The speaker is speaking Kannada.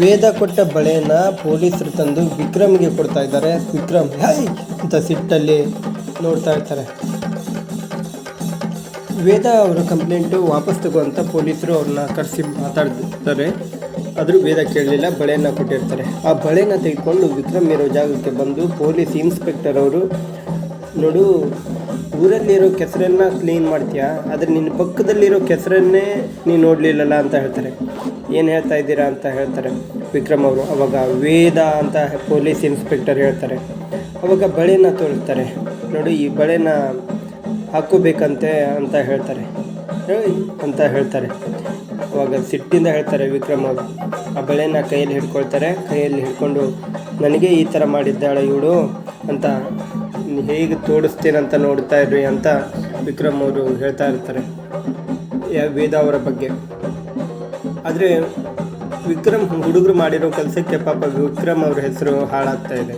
ವೇದ ಕೊಟ್ಟ ಬಳೆನ ಪೊಲೀಸರು ತಂದು ವಿಕ್ರಮ್ಗೆ ಕೊಡ್ತಾ ಇದ್ದಾರೆ. ವಿಕ್ರಮ್, ಹೈ! ಅಂತ ಸಿಟ್ಟಲ್ಲಿ ನೋಡ್ತಾ ಇರ್ತಾರೆ. ವೇದ ಅವರ ಕಂಪ್ಲೇಂಟು ವಾಪಸ್ ತಗೋ ಅಂತ ಪೊಲೀಸರು ಅವ್ರನ್ನ ಕರೆಸಿ ಮಾತಾಡ್ತಾರೆ. ಆದರೂ ವೇದ ಕೇಳಲಿಲ್ಲ, ಬಳೆಯನ್ನು ಕೊಟ್ಟಿರ್ತಾರೆ. ಆ ಬಳೆನ ತೆಗೆದುಕೊಂಡು ವಿಕ್ರಮ್ ಇರೋ ಜಾಗಕ್ಕೆ ಬಂದು ಪೊಲೀಸ್ ಇನ್ಸ್ಪೆಕ್ಟರ್ ಅವರು ನೋಡು ಊರಲ್ಲಿರೋ ಕೆಸರನ್ನ ಕ್ಲೀನ್ ಮಾಡ್ತೀಯಾ? ಆದರೆ ನಿನ್ನ ಪಕ್ಕದಲ್ಲಿರೋ ಕೆಸರನ್ನೇ ನೀನು ನೋಡಲಿಲ್ಲಲ್ಲ ಅಂತ ಹೇಳ್ತಾರೆ. ಏನು ಹೇಳ್ತಾ ಇದ್ದೀರಾ ಅಂತ ಹೇಳ್ತಾರೆ ವಿಕ್ರಮ್ ಅವರು. ಅವಾಗ ವೇದ ಅಂತ ಪೊಲೀಸ್ ಇನ್ಸ್ಪೆಕ್ಟರ್ ಹೇಳ್ತಾರೆ. ಅವಾಗ ಬಳೆನ ತೋರಿಸ್ತಾರೆ. ನೋಡಿ, ಈ ಬಳೆನ ಹಾಕೋಬೇಕಂತೆ ಅಂತ ಹೇಳ್ತಾರೆ. ಅಂತ ಹೇಳ್ತಾರೆ. ಅವಾಗ ಸಿಟ್ಟಿಂದ ಹೇಳ್ತಾರೆ ವಿಕ್ರಮ್ ಅವರು. ಆ ಬಳೆನ ಕೈಯಲ್ಲಿ ಹಿಡ್ಕೊಳ್ತಾರೆ. ಕೈಯಲ್ಲಿ ಹಿಡ್ಕೊಂಡು, ನನಗೆ ಈ ಥರ ಮಾಡಿದ್ದಾಳೆ ಇವಳು. ಅಂತ ಹೇಗೆ ತೋಡಿಸ್ತೇನಂತ ನೋಡ್ತಾ ಇರ್ರಿ ಅಂತ ವಿಕ್ರಮ್ ಅವರು ಹೇಳ್ತಾ ಇರ್ತಾರೆ. ವೇದ ಅವರ ಬಗ್ಗೆ. ಆದರೆ ವಿಕ್ರಮ್ ಹುಡುಗರು ಮಾಡಿರೋ ಕೆಲಸಕ್ಕೆ ಪಾಪ ವಿಕ್ರಮ್ ಅವ್ರ ಹೆಸರು ಹಾಳಾಗ್ತಾ ಇದೆ.